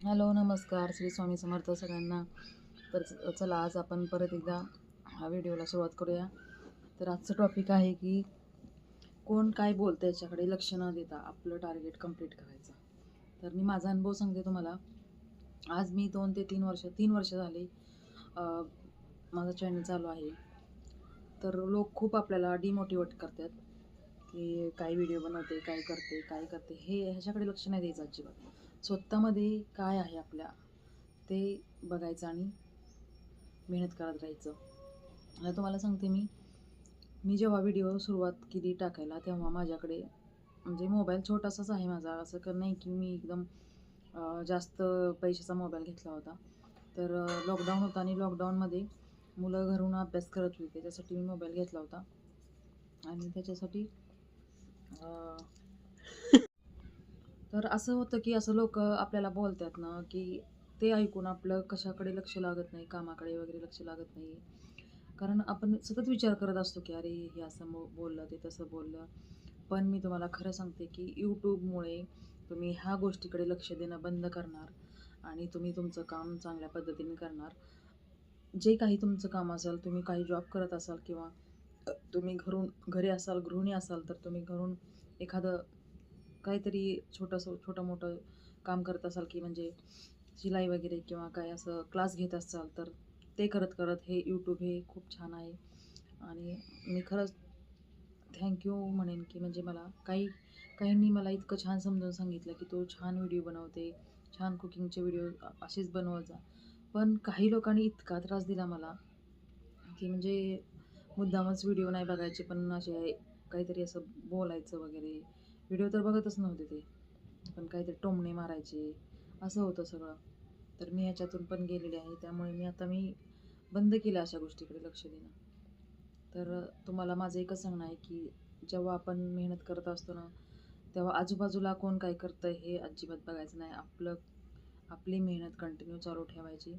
Hello नमस्कार. श्री स्वामी समर्थ सगळ्यांना. तर च- चला आज आपण परत एकदा हा व्हिडिओला सुरुवात करूया. तर आजचं टॉपिक आहे की कोण काय बोलतं याच्याकडे लक्ष न देता आपलं टार्गेट कंप्लीट करायचं. तर मी माझा अनुभव सांगते तुम्हाला. आज मी दोन ते तीन वर्ष तीन वर्ष झाले माझा चॅनल चालू आहे. तर लोक खूप आपल्याला डिमोटिवेट करतात की काय व्हिडिओ बनवते काय करते काय करते हे ह्याच्याकडे लक्ष नाही द्यायचं अजिबात. स्वतःमध्ये काय आहे आपल्या? ते बघायचं आणि मेहनत करत राहायचं. आता तुम्हाला सांगते मी. मी जेव्हा व्हिडिओ सुरुवात केली टाकायला तेव्हा माझ्याकडे म्हणजे मोबाईल छोटासाच आहे माझा. असं कर नाही की मी एकदम जास्त पैशाचा मोबाईल घेतला होता. तर लॉकडाऊन होता आणि लॉकडाऊनमध्ये मुलं घरून अभ्यास करत होती. त्याच्यासाठी मी मोबाईल घेतला होता. आणि त्याच्यासाठी तर असं होतं की असं लोक आपल्याला बोलतात ना की ते ऐकून आपलं कशाकडे लक्ष लागत नाही कामाकडे वगैरे लक्ष लागत नाही. कारण आपण सतत विचार करत असतो की अरे हे असं बोललं ते तसं बोललं. पण मी तुम्हाला खरं सांगते की यूट्यूबमुळे तुम्ही ह्या गोष्टीकडे लक्ष देणं बंद करणार आणि तुम्ही तुमचं काम चांगल्या पद्धतीने करणार. जे काही तुमचं काम असेल तुम्ही काही जॉब करत असाल किंवा तुम्ही घरून घरी असाल गृहिणी असाल तर तुम्ही घरून एखादं काहीतरी छोटंसं छोटं मोठं काम करत असाल की म्हणजे शिलाई वगैरे किंवा काय असं क्लास घेत असाल तर ते करत करत हे यूट्यूब हे खूप छान आहे. आणि मी खरंच थँक्यू म्हणेन की म्हणजे मला काही काहींनी मला इतकं छान समजून सांगितलं की तो छान व्हिडिओ बनवते छान कुकिंगचे व्हिडिओ असेच बनवत जा. पण काही लोकांनी इतका त्रास दिला मला की म्हणजे मुद्दामच व्हिडिओ नाही बघायचे पण असे काहीतरी असं बोलायचं वगैरे. व्हिडिओ तर बघतच नव्हते ते. पण काहीतरी टोमणे मारायचे असं होतं सगळं. तर मी ह्याच्यातून पण गेलेले आहे. त्यामुळे मी आता मी बंद केलं अशा गोष्टीकडे लक्ष देणं. तर तुम्हाला माझं एकच सांगणं आहे की जेव्हा आपण मेहनत करत असतो ना तेव्हा आजूबाजूला कोण काय करतं हे अजिबात बघायचं नाही. आपलं आपली मेहनत कंटिन्यू चालू ठेवायची.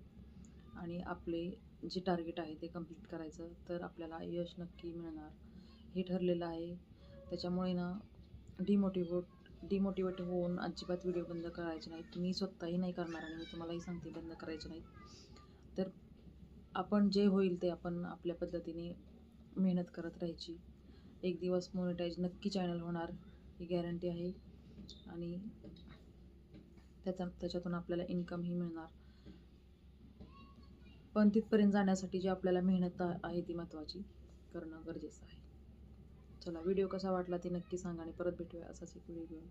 आणि आपले जे टार्गेट आहे ते कंप्लीट करायचं. तर आपल्याला यश नक्की मिळणार. हे ठरलेलं आहे. त्याच्यामुळे ना डिमोटिवेट डिमोटिवेट होऊन अजिबात व्हिडिओ बंद करायचे नाहीत. मी स्वतःही नाही करणार आणि मी तुम्हालाही सांगते बंद करायचे नाहीत. तर आपण जे होईल ते आपण आपल्या पद्धतीने मेहनत करत राहायची. एक दिवस मोनिटाईज नक्की चॅनल होणार ही गॅरंटी आहे. आणि त्याचा त्याच्यातून आपल्याला इन्कमही मिळणार. पण तिथपर्यंत जाण्यासाठी जी आपल्याला मेहनत आहे ती महत्त्वाची करणं गरजेचं आहे. चला व्हिडिओ कसा वाटला ते नक्की सांगा आणि परत भेटूया असाच एक व्हिडिओ घेऊन.